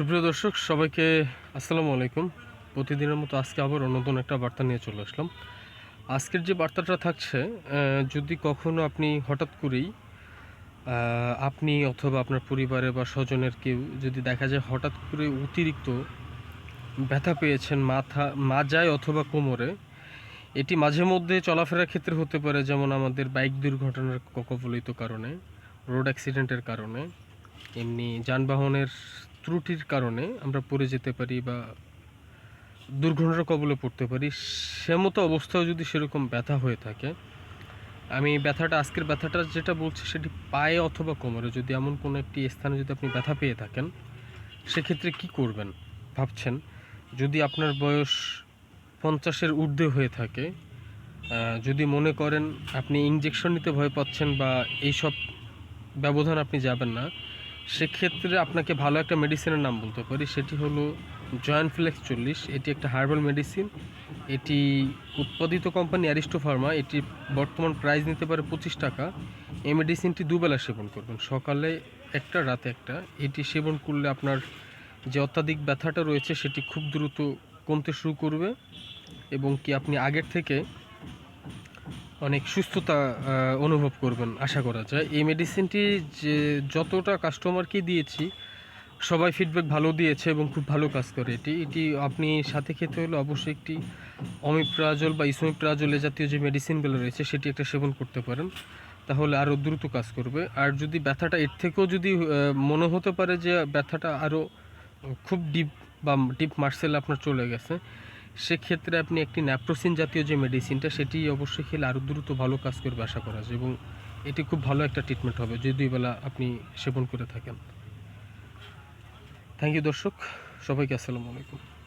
সুপ্রিয় দর্শক, সবাইকে আসসালামু আলাইকুম। প্রতিদিনের মতো আজকে আবার নতুন একটা বার্তা নিয়ে চলে আসলাম। আজকের যে বার্তাটা থাকছে যদি কখনো আপনি হঠাৎ করেই আপনি অথবা আপনার পরিবারে বা স্বজনের কেউ যদি দেখা যায় হঠাৎ করে অতিরিক্ত ব্যথা পেয়েছেন, মাথা, মাজায় অথবা কোমরে, এটি মাঝে মধ্যে চলাফেরার ক্ষেত্রে হতে পারে, যেমন আমাদের বাইক দুর্ঘটনার ককবলিত কারণে, রোড অ্যাক্সিডেন্টের কারণে, এমনি যানবাহনের ত্রুটির কারণে আমরা পড়ে যেতে পারি বা দুর্ঘটনার কবলে পড়তে পারি, সে মতো অবস্থাও যদি সেরকম ব্যথা হয়ে থাকে, আমি ব্যথাটা, আজকের ব্যথাটা যেটা বলছি সেটি পায়ে অথবা কোমরে, যদি এমন কোনো একটি স্থানে যদি আপনি ব্যথা পেয়ে থাকেন, সেক্ষেত্রে কি করবেন? ভাবছেন, যদি আপনার বয়স পঞ্চাশের ঊর্ধ্বে হয়ে থাকে যদি মনে করেন আপনি ইঞ্জেকশন নিতে ভয় পাচ্ছেন বা এইসব ব্যবধান আপনি যাবেন না সেক্ষেত্রে আপনাকে ভালো একটা মেডিসিনের নাম বলতে পারি। সেটি হলো জয়েন্ট ফ্লেক্স চল্লিশ। এটি একটা হার্বাল মেডিসিন এটি উৎপাদিত কোম্পানি অ্যারিস্টো ফার্মা এটি বর্তমান প্রাইস নিতে পারে পঁচিশ টাকা। এই মেডিসিনটি দুবেলা সেবন করবেন। সকালে একটা, রাতে একটা। এটি সেবন করলে আপনার যে অত্যাধিক ব্যথাটা রয়েছে, সেটি খুব দ্রুত কমতে শুরু করবে। এবং কি আপনি আগের থেকে অনেক সুস্থতা অনুভব করবেন, আশা করা যায়। এই মেডিসিনটি যে যতটা কাস্টমারকে দিয়েছি, সবাই ফিডব্যাক ভালো দিয়েছে এবং খুব ভালো কাজ করে। এটি এটি আপনি সাথে খেতে হলে অবশ্যই একটি অমিপ্রাজল বা ইসোমিপ্রাজল জাতীয় যে মেডিসিনগুলো রয়েছে, সেটি একটা সেবন করতে পারেন। তাহলে আরও দ্রুত কাজ করবে। আর যদি ব্যথাটা এর থেকেও যদি মনে হতে পারে যে ব্যথাটা আরও খুব ডিপ বা ডিপ মার্সেল আপনার চলে গেছে সেক্ষেত্রে আপনি একটি ন্যাপ্রোসিন জাতীয় যে মেডিসিনটা সেটি অবশ্যই খেলে আরও দ্রুত ভালো কাজ করবে আশা করা যায় এবং এটি খুব ভালো একটা ট্রিটমেন্ট হবে যদি দুই বেলা আপনি সেবন করে থাকেন। থ্যাংক ইউ দর্শক, সবাইকে আসসালামু আলাইকুম।